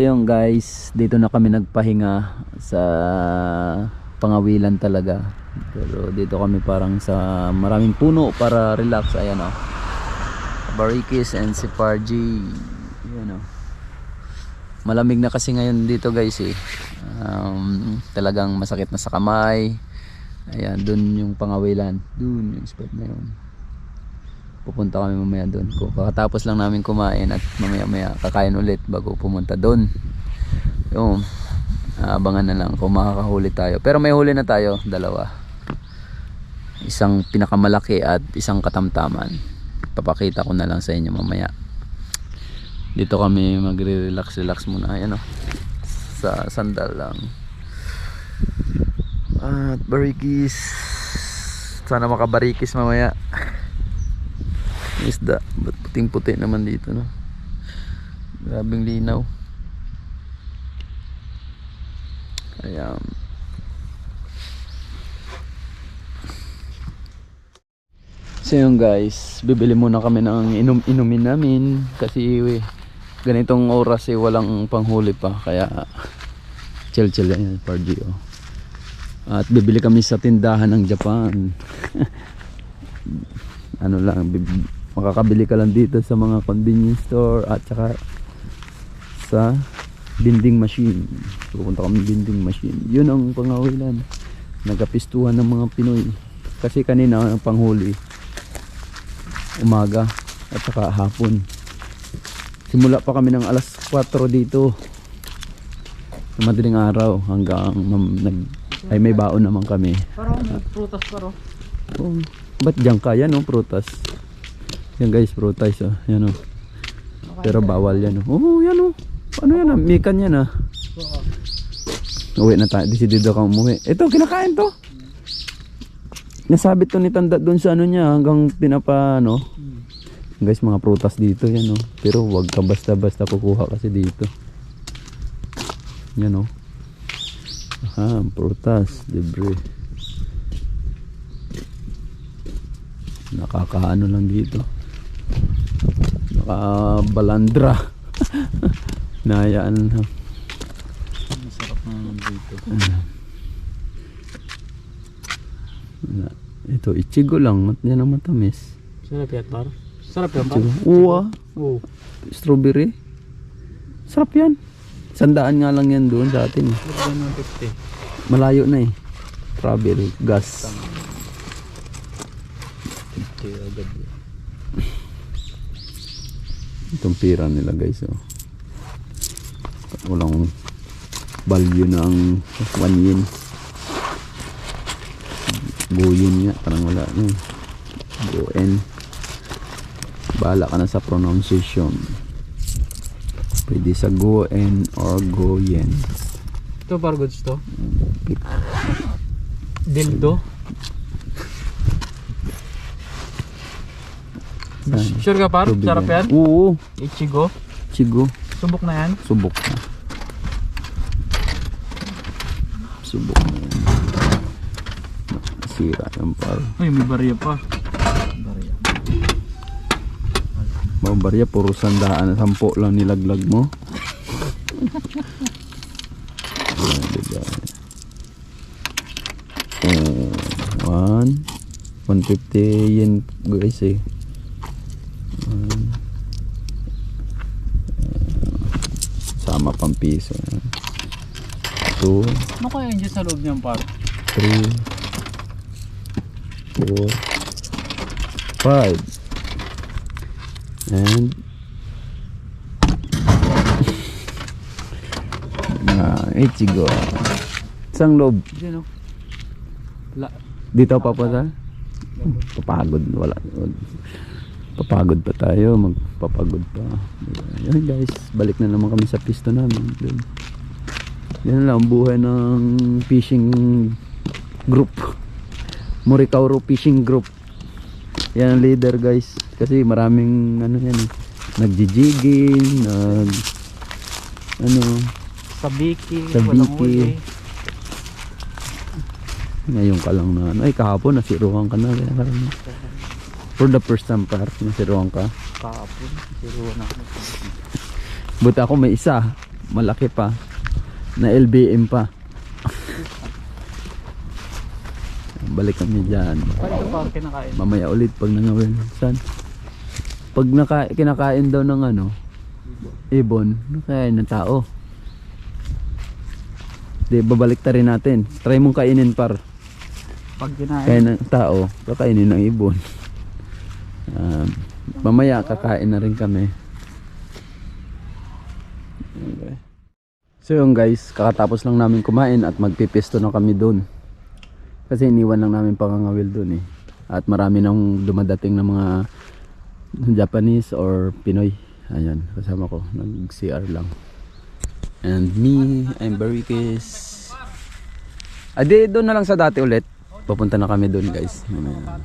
So yun guys, dito na kami nagpahinga sa pangawilan talaga. Pero dito kami parang sa maraming puno para relax. Ayan o. Barikis and si Parji. Ayan o. Malamig na kasi ngayon dito guys eh. Um, talagang masakit na sa kamay. Ayan, dun yung pangawilan. Dun yung spot na yun. Pupunta kami mamaya. Kung kakatapos lang namin kumain at mamaya maya kakain ulit bago pumunta dun. Yung abangan na lang kung makakahuli tayo. Pero may huli na tayo, dalawa. Isang pinakamalaki at isang katamtaman. Papakita ko na lang sa inyo mamaya. Dito kami magre-relax-relax muna. Ayan o. Sa sandal lang. At barikis. Sana makabarikis mamaya. Isda. Ba't puting-puti naman dito no? Grabing linaw. Ayan. So yun guys, bibili muna kami ng inom-inumin namin kasi eh, ganitong oras eh walang panghuli pa kaya chill chill yan party oh. At bibili kami sa tindahan ng Japan. ano lang, bib- makakabili ka lang dito sa mga convenience store at saka sa vending machine. Pupunta kami vending machine. Yun ang pangawilan. Nagapistuhan ng mga Pinoy. Kasi kanina ang panghuli umaga at saka hapon. Simula pa kami ng alas 4 dito. Sa madaling araw hanggang nag ay may baon naman kami. Parang may prutas paro. Oh, ba't diyan ka? Yan oh, prutas. Yan guys, prutas oh. Yan oh. Pero bawal yan oh. Oh, yan oh. Ano yan ah? Mikan yan ah. Uwi na tayo. Desidido kang umuwi. Ito, kinakain to. Nasabit to ni Tanda doon sa ano niya hanggang pinapa ano. Guys, mga prutas dito yan oh. Pero wag ka basta-basta kukuha kasi dito. Yan oh. Aha, prutas, libre. Nakakaano lang dito. Nakabalandra. Nayaan lang. Masarap na naman dito. Wala. Ito, ichigo lang. Mat yan ang matamis. Sarap yan paro. Sarap yan. Ichigo. Uwa. Oo. Strawberry. Sarap yan. Sandaan nga lang yan doon sa atin. 50. Malayo na eh. Travel, gas. Okay, agad. Itong pira nila guys. Oh. Walang value ng 1 yen. Go yen nga. Parang wala na eh. Go N. Bahala ka na sa pronunciation. Pwede sa go N or go yen. Ito paro goods to. Dildo. Sure ka paro? Tubig Sarap yan? Oo. Ichigo. Chigo. Subok na yan. Subok na. Subok na yan. Sira yung paro. Uy, may barya pa. Barya. Mga barya, puro sandaan. Sampo lang nilaglag mo. Oh, one. 150 yen guys eh. One. Ah, sama pang piso. Ayan. Two. Ano kaya yun dyan sa loob niyan paro? three, four, five, and ah, Ichigo. Isang lob. Diyan o. La. Dito pa po sa? Papagod. Wala. Papagod pa tayo. Magpapagod pa. Ayun guys. Balik na naman kami sa pisto namin. Yan lang ang buhay ng fishing group. Morikauro Fishing Group. Yan ang leader guys. Kasi maraming ano yan eh. Nagjijiging, nag ano, Sabiki. Sabiki. Ngayon ka lang na ano. Ay kahapon nasiruhan ka na. Kaya for the first time par, nasiruhan ka. Kahapon. Na ako. Buti ako may isa. malaki pa. Na LBM pa. Balik kami dyan. Paano pa kinakain? Mamaya ulit pag nangawin. San? Pag naka, kinakain daw ng ano, ibon, nakain ng tao. Di, babalik ta rin natin. Try mong kainin par. Pag kinain. Kain ng tao, kakainin ng ibon. Um, mamaya kakain na rin kami. Okay. So yun guys, kakatapos lang namin kumain at magpipisto na kami doon. Kasi iniwan lang namin pangangawil doon eh. At marami nang dumadating ng mga Japanese or Pinoy. Ayan, kasama ko. Nag-CR lang. And me, I'm Barikis. Ade, doon na lang sa dati ulit. Papunta na kami doon guys. Mamaya.